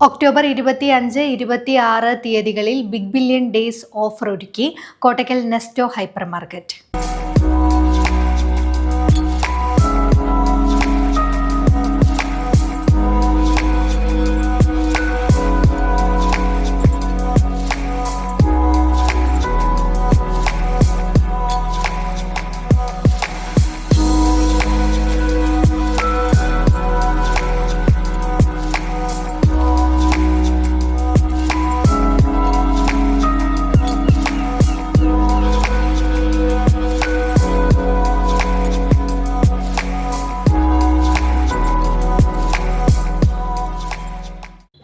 October ഇരുപത്തി അഞ്ച് ഇരുപത്തി ആറ് തീയതികളിൽ ബിഗ് ബില്യൺ ഡേയ്സ് ഓഫർ ഒരുക്കി കോട്ടക്കൽ നെസ്റ്റോ ഹൈപ്പർ മാർക്കറ്റ്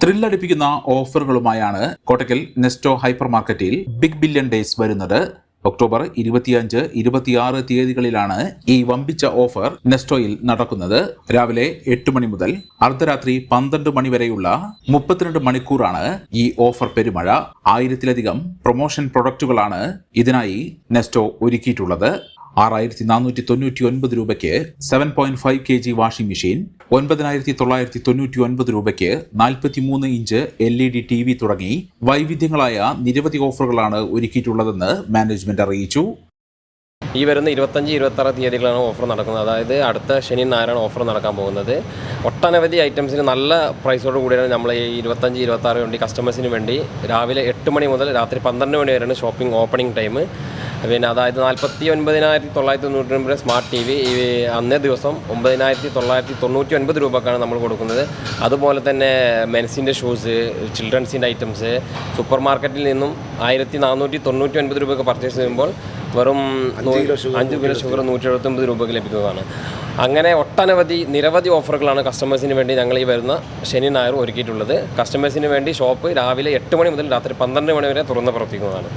ത്രില്ലടിപ്പിക്കുന്ന ഓഫറുകളുമായാണ് കോട്ടക്കൽ നെസ്റ്റോ ഹൈപ്പർ മാർക്കറ്റിൽ ബിഗ് ബില്യൺ ഡേയ്സ് വരുന്നത്. ഒക്ടോബർ ഇരുപത്തിയഞ്ച് ഇരുപത്തിയാറ് തീയതികളിലാണ് ഈ വമ്പിച്ച ഓഫർ നെസ്റ്റോയിൽ നടക്കുന്നത്. രാവിലെ എട്ട് മണി മുതൽ അർദ്ധരാത്രി പന്ത്രണ്ട് മണി വരെയുള്ള മുപ്പത്തിരണ്ട് മണിക്കൂറാണ് ഈ ഓഫർ പെരുമഴ. ആയിരത്തിലധികം പ്രൊമോഷൻ പ്രൊഡക്റ്റുകളാണ് ഇതിനായി നെസ്റ്റോ ഒരുക്കിയിട്ടുള്ളത്. ആറായിരത്തി നാനൂറ്റി തൊണ്ണൂറ്റി ഒൻപത് രൂപയ്ക്ക് seven point five K G washing machine ഒൻപതിനായിരത്തി തൊള്ളായിരത്തി തൊണ്ണൂറ്റി ഒൻപത് രൂപയ്ക്ക് നാൽപ്പത്തി മൂന്ന് inch L E D T V തുടങ്ങി വൈവിധ്യങ്ങളായ നിരവധി ഓഫറുകളാണ് ഒരുക്കിയിട്ടുള്ളതെന്ന് മാനേജ്മെന്റ് അറിയിച്ചു. ഈ വരുന്ന ഇരുപത്തഞ്ച് ഇരുപത്താറ് തീയതികളാണ് ഓഫർ നടക്കുന്നത്. അതായത് അടുത്ത ശനി ഞായറാണ് ഓഫർ നടക്കാൻ പോകുന്നത്. ഒട്ടനവധി ഐറ്റംസിന് നല്ല പ്രൈസോട് കൂടിയാണ് നമ്മൾ ഈ ഇരുപത്തഞ്ച് ഇരുപത്താറ് വേണ്ടി കസ്റ്റമേഴ്സിന് വേണ്ടി രാവിലെ എട്ട് മണി മുതൽ രാത്രി പന്ത്രണ്ട് മണി വരെയാണ് ഷോപ്പിംഗ് ഓപ്പണിംഗ് ടൈം പിന്നെ അതായത് നാൽപ്പത്തി ഒൻപതിനായിരത്തി തൊള്ളായിരത്തി തൊണ്ണൂറ്റി ഒൻപത് സ്മാർട്ട് ടി വി ഈ അന്നേ ദിവസം ഒമ്പതിനായിരത്തി തൊള്ളായിരത്തി തൊണ്ണൂറ്റി ഒൻപത് രൂപക്കാണ് നമ്മൾ കൊടുക്കുന്നത്. അതുപോലെ തന്നെ മെൻസിന്റെ ഷൂസ് ചിൽഡ്രൻസിന്റെ ഐറ്റംസ് സൂപ്പർ മാർക്കറ്റിൽ നിന്നും ആയിരത്തി നാനൂറ്റി തൊണ്ണൂറ്റി ഒൻപത് രൂപയ്ക്ക് പർച്ചേസ് ചെയ്യുമ്പോൾ വെറും അഞ്ച് കിലോ ഷുഗർ നൂറ്റി എഴുപത്തൊമ്പത് രൂപയ്ക്ക് ലഭിക്കുന്നതാണ്. അങ്ങനെ ഒട്ടനവധി നിരവധി ഓഫറുകളാണ് കസ്റ്റമേഴ്സിന് വേണ്ടി ഞങ്ങൾ ഈ വരുന്ന ശനി നായർ ഒരുക്കിയിട്ടുള്ളത്. കസ്റ്റമേഴ്സിന് വേണ്ടി ഷോപ്പ് രാവിലെ എട്ട് മണി മുതൽ രാത്രി പന്ത്രണ്ട് മണി വരെ തുറന്ന് പ്രവർത്തിക്കുന്നതാണ്.